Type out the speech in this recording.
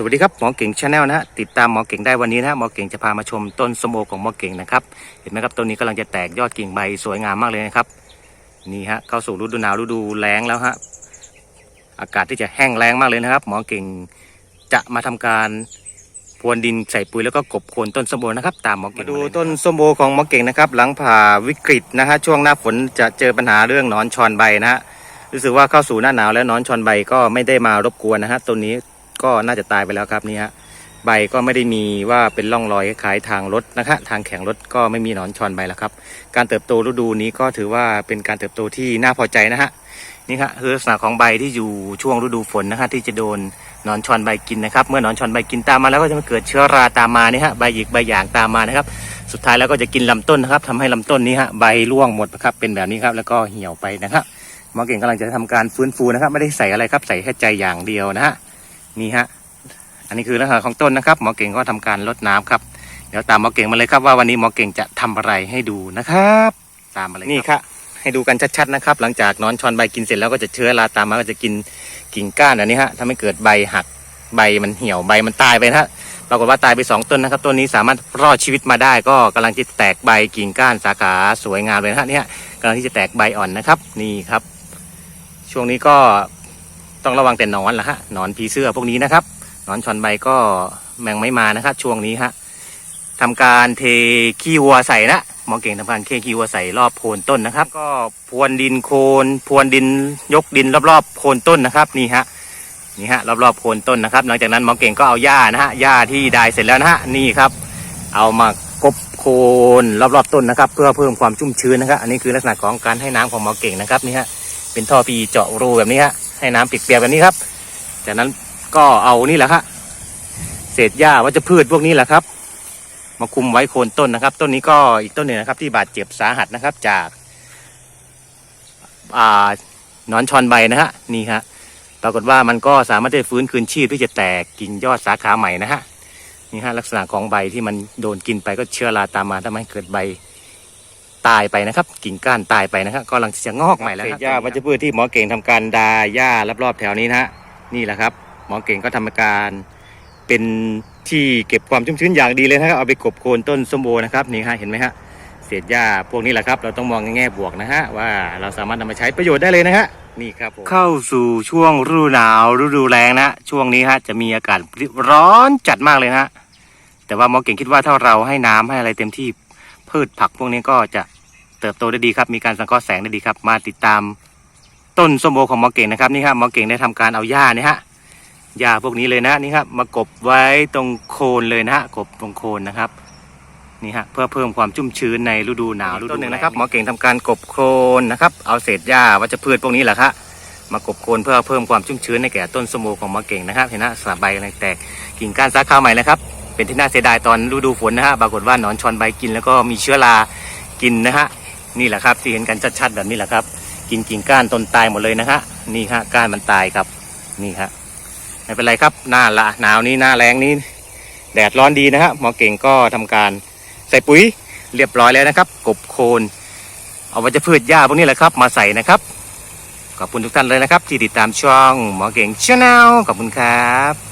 สวัสดีครับหมอเก่งชาแนลนะฮะติดตามหมอเก่งได้วันนี้นะฮะหมอเก่งจะพามาชมต้นสมโอของหมอเก่งนะครับเห็นไหมครับต้นนี้กำลังจะแตกยอดกิ่งใบสวยงามมากเลยนะครับนี่ฮะเข้าสู่ฤดูหนาวฤดูแล้งแล้วฮะอากาศที่จะแห้งแล้งมากเลยนะครับ หมอเก่งจะมาทำการพรวนดินใส่ปุ๋ยแล้วก็กบโคนต้นสมโอนะครับตามหมอเก่งมาดูต้นสมโอของหมอเก่งนะครับ หลังผ่าวิกฤตนะฮะช่วงหน้าฝนจะเจอปัญหาเรื่องหนอนชอนใบนะฮะรู้สึกว่าเข้าสู่หน้าหนาวแล้วหนอนชอนใบก็ไม่ได้มารบกวนนะฮะต้นนี้ ก็น่าจะตายไปแล้วครับนี่ฮะใบก็ไม่ได้มีว่าเป็นร่องรอยคล้ายทางรถนะคะทางแข็งรถก็ไม่มีหนอนชอนใบแล้วครับ การเติบโตฤดูนี้ก็ถือว่าเป็นการเติบโตที่น่าพอใจนะฮะนี่ฮะคือลักษณะของใบที่อยู่ช่วงฤดูฝนนะฮะที่จะโดนหนอนชอนใบกินนะครับ เมื่อหนอนชอนใบกินตามมาแล้วก็จะมาเกิดเชื้อราตามมานี่ฮะใบหยิกใบหยางตามมานะครับ สุดท้ายแล้วก็จะกินลำต้นนะครับทำให้ลำต้นนี้ฮะใบร่วงหมดนะครับเป็นแบบนี้ครับแล้วก็เหี่ยวไปนะครับหมอเก่งกำลังจะทำการฟื้นฟูนะครับ ไม่ได้ใส่อะไรครับใส่แค่ใจอย่างเดียวนะฮะ นี่ฮะ อันนี้คือลักษณะของต้นนะครับ หมอเก่งก็ทำการลดน้ำครับ เดี๋ยวตามหมอเก่งมาเลยครับว่าวันนี้หมอเก่งจะทำอะไรให้ดูนะครับ ตามมาเลยนี่ครับให้ดูกันชัดๆนะครับ หลังจากนอนชอนใบกินเสร็จแล้วก็จะเชื้อราตามมาก็จะกินกิ่งก้านอันนี้ฮะทำให้เกิดใบหักใบมันเหี่ยวใบมันตายไปนะฮะปรากฏว่าตายไปสองต้นนะครับต้นนี้สามารถรอดชีวิตมาได้ ก็กำลังจะแตกใบกิ่งก้านสาขาสวยงามเลยนะฮะเนี่ยกำลังที่จะแตกใบอ่อนนะครับ นี่ครับ ช่วงนี้ก็ ต้องระวังแต่นอนละฮะนอนผีเสื้อพวกนี้นะครับนอนชอนใบก็แมงไม่มานะครับช่วงนี้ฮะทำการเทขี้วัวใส่นะหมอเก่งทำการเทขี้วัวใส่รอบโคนต้นนะครับ ก็พรวนดินโคนพรวนดินยกดินรอบๆโคนต้นนะครับนี่ฮะนี่ฮะรอบๆโคนต้นนะครับ หลังจากนั้นหมอเก่งก็เอาหญ้านะฮะหญ้าที่ได้เสร็จแล้วนะฮะนี่ครับ เอามากบโคนรอบๆต้นนะครับ เพื่อเพิ่มความชุ่มชื้นนะครับ อันนี้คือลักษณะของการให้น้ำของหมอเก่งนะครับนี่ฮะเป็นท่อปีเจาะรูแบบนี้ฮะ ให้น้ำเปียกๆแบบนี้ครับ จากนั้นก็เอานี่แหละครับเศษหญ้าวัชพืชพวกนี้แหละครับ มาคุมไว้โคนต้นนะครับ ต้นนี้ก็อีกต้นหนึ่งนะครับ ที่บาดเจ็บสาหัสนะครับ จากอนอนชอนใบนะฮะนี่ฮะปรากฏว่ามันก็สามารถจะฟื้นคืนชีพที่จะแตกกิ่งยอดสาขาใหม่นะฮะนี่ฮะลักษณะของใบที่มันโดนกินไปก็เชื้อราตามมาทำให้เกิดใบ ตายไปนะครับ กิ่งก้านตายไปนะครับก็กำลังที่จะงอกใหม่แล้วครับเศษหญ้าวัชพืชที่หมอเก่งทำการดาหญ้ารอบๆแถวนี้นะฮะนี่แหละครับ หมอเก่งก็ทำการเป็นที่เก็บความชุ่มชื้นอย่างดีเลยนะครับเอาไปกบโคนต้นส้มโอนะครับนี่ฮะเห็นไหมฮะเศษหญ้าพวกนี้แหละครับเราต้องมองในแง่บวกนะฮะว่าเราสามารถนำมาใช้ประโยชน์ได้เลยนะฮะนี่ครับผมเข้าสู่ช่วงฤดูหนาวฤดูแล้งนะฮะช่วงนี้ฮะจะมีอากาศร้อนจัดมากเลยนะฮะแต่ว่าหมอเก่งคิดว่าถ้าเราให้น้ำให้อะไรเต็มที่พืชผักพวกนี้ก็จะ เติบโตได้ดีครับ มีการสังเคราะห์แสงได้ดีครับ มาติดตามต้นส้มโอของหมอเก่งนะครับนี่ครับหมอเก่งได้ทำการเอาหญ้านี่ฮะหญ้าพวกนี้เลยนะนี่ครับมากบไว้ตรงโคนเลยนะฮะกบตรงโคนนะครับนี่ฮะเพื่อเพิ่มความชุ่มชื้นในฤดูหนาวฤดูหนึ่งนะครับหมอเก่งทำการกบโคนนะครับเอาเศษหญ้าวัชพืชพวกนี้แหละครับมากบโคนเพื่อเพิ่มความชุ่มชื้นในแก่ต้นส้มโอของหมอเก่งนะครับ เห็นนะสาใบอะไรแตกกิ่งก้านสาขาใหม่นะครับ เป็นที่น่าเสียดายตอนฤดูฝนนะฮะปรากฏว่าหนอนชอนใบกินแล้วก็มีเชื้อรากินนะฮะ นี่แหละครับที่เห็นกันชัดๆแบบนี้แหละครับ กินกิ่งก้านต้นตายหมดเลยนะฮะนี่ฮะก้านมันตายครับ นี่ฮะไม่เป็นไรครับหน้าละหนาวนี้หน้าแรงนี้ แดดร้อนดีนะฮะหมอเก่งก็ทำการใส่ปุ๋ยเรียบร้อยแล้วนะครับ กบโคนเอาวัชพืชหญ้าพวกนี้แหละครับ มาใส่นะครับขอบคุณทุกท่านเลยนะครับ ที่ติดตามช่องหมอเก่งชาแนลขอบคุณครับ